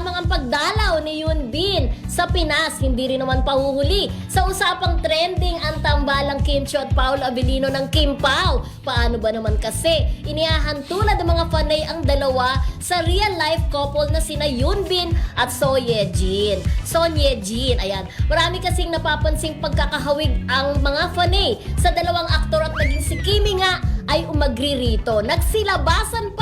lamang ang pagdalaw ni Yun Bin sa Pinas. Hindi rin naman pahuhuli. Sa usapang trending ang tambalang Kim at Paolo Avellino ng Kim Pao. Paano ba naman kasi? Iniahan tulad ng mga fanay ang dalawa sa real-life couple na sina Yun Bin at So Ye Jin. Son Ye Jin, ayan. Marami kasing napapansing pagkakahawig ang mga fanay sa dalawang aktor at naging si Kimi nga ay umagri rito. Nagsilabasan pa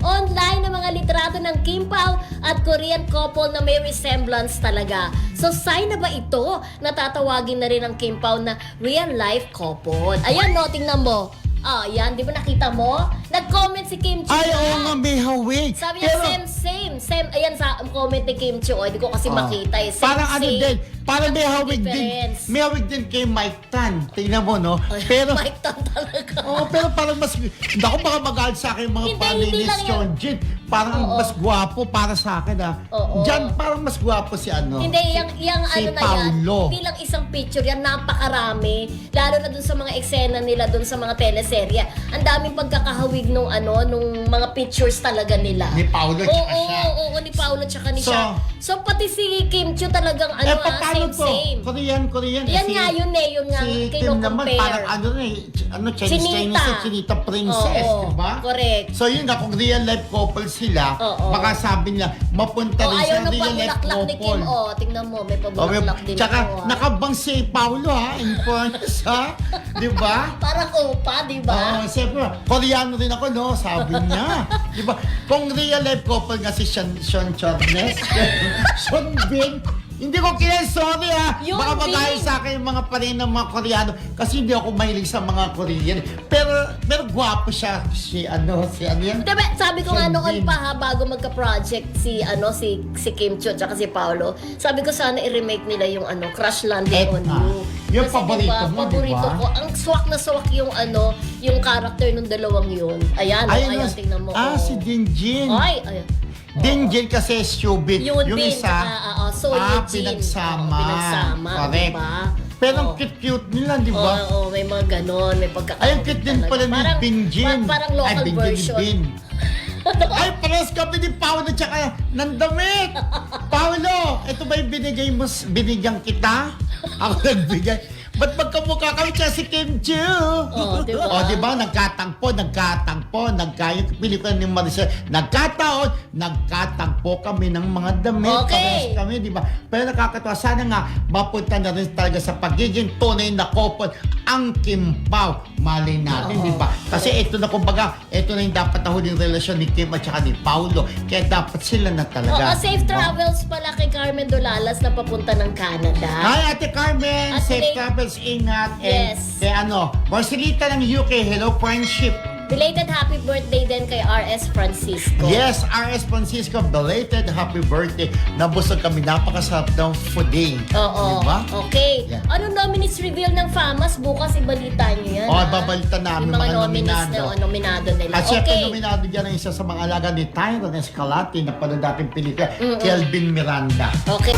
online ng mga litrato ng Kim Pao at Korean couple na may resemblance talaga. So sign na ba ito na tatawagin na rin ang Kim Pao na real life couple? Ayan no, tingnan mo. Ah, yan, di ba nakita mo? Nag-comment si Kim Chiu. Ay, oo nga, may hawig. Sabi niya, Pero same, same, same. Ayan sa comment ni Kim Chiu. Oh, Hindi ko kasi Oh. makita eh. Same, Parang ano same. din, parang may hawig din. May hawig din kay Mike Tan. Tingnan mo, no? Ay, Pero, Mike Tan talaga. oh, pero parang mas, naku baka magalit sa akin yung mga Hindi, lang Sean Jin. Parang Oo. mas gwapo para sa akin, ah. Oo. Diyan, parang mas gwapo si ano. Hindi, yung, yung si ano na yan, Paulo. hindi lang isang picture yan, napakarami. Lalo na dun sa mga eksena nila dun sa mga teleserye. Ang daming pagkakahawig nung ano, nung mga pictures talaga nila. Ni Paulo Oo, tsaka oo, siya. Oo, Paulo tsaka ni So. So, pati si Kim Chiu talagang ano eh, ah, same, to? same. Korean, Korean. Yan si, nga, yun eh, yun nga, Si Kim naman, parang ano na eh, ano, Chinese, Chinita. Chinese, eh, Chinita princess, Oo, di ba? correct. So yun nga, kung real life couple sila, Oo. baka sabi niya, mapunta Oh, rin sa real life pabulaklak ni Kim. couple. Oh, tingnan mo, may Oh, pabulaklak din Tsaka, ah. nakabang si Paulo ha, in fairness ha, di ba? Parang opa, di ba? Oo, siyempre, Koreano rin ako, no? Sabi niya. Di ba? Kung real life couple nga si Sean, Sean Charnes, Sean Bin, hindi ko kilala, sorry ha. Yun Baka magaya din. sa akin yung mga parin ng mga Koreano kasi hindi ako mahilig sa mga Korean. Pero, pero gwapo siya. Si ano, si ano yan? Diba, sabi ko nga Sean noon Bin. pa ha, bago magka-project si ano si si Kim Chiu at si Paolo, sabi ko sana i-remake nila yung ano Crash Landing on Etna. You. Yung Kasi paborito diba, mo, paborito diba? ko. Ang swak na swak yung ano, yung character ng dalawang yun. Ayan, oh, ayan, no, tingnan mo. Ah, oh. si Dinjin. Ay, ayan. Dinjin kasi stupid. Yun yung din, isa, ah, ah, so ah, pinagsama. Oo, pinagsama, Correct. diba? Pero ang Oo. cute-cute nila, di Oo, ba? oo, may mga ganon, may pagkakahawig Ay, ang cute din pala ni Parang- pa- Parang local Ay, Binjin, version. Bin. Ay, pares kami ni Paolo tsaka ng damit. Paolo, ito ba yung binigay mo, s- binigyan kita? Ako nagbigay. Ba't magkamukha kami tsaka si Kim Chiu? Oo, di ba? O, di ba? Nagkatangpo, nagkatangpo, nagkayo, pelikula ni Maricel, nagkataon, nagkatangpo kami ng mga damit. Okay. Kami, di ba? Pero nakakatawa, sana nga mapunta na rin talaga sa pagiging tunay na couple ang Kim Pao. Mali natin, Oo. di ba? Kasi ito na kumbaga, ito na yung dapat na huling relasyon ni Kim at saka ni Paulo. Kaya dapat sila na Oo, talaga. safe Di ba? travels pala kay Carmen Dolalas na papunta ng Canada. Hi, Ate Carmen! At safe today- travels, ingat. Yes. And, kaya ano, Marcelita ng UK, hello friendship. Belated happy birthday din kay RS Francisco. Yes, RS Francisco, belated happy birthday. Nabusog kami, napakasarap ng foodie. Oo. Di ba? Okay. Yeah. Ano nominees reveal ng FAMAS? Bukas ibalita niyo yan. Oh, babalita namin Yung mga, mga nominees nominado. na oh, nominado nila. At syempre, okay. nominado dyan ang isa sa mga alaga ni Tyron Escalante na pala dating pelikula. Kelvin Miranda. Okay.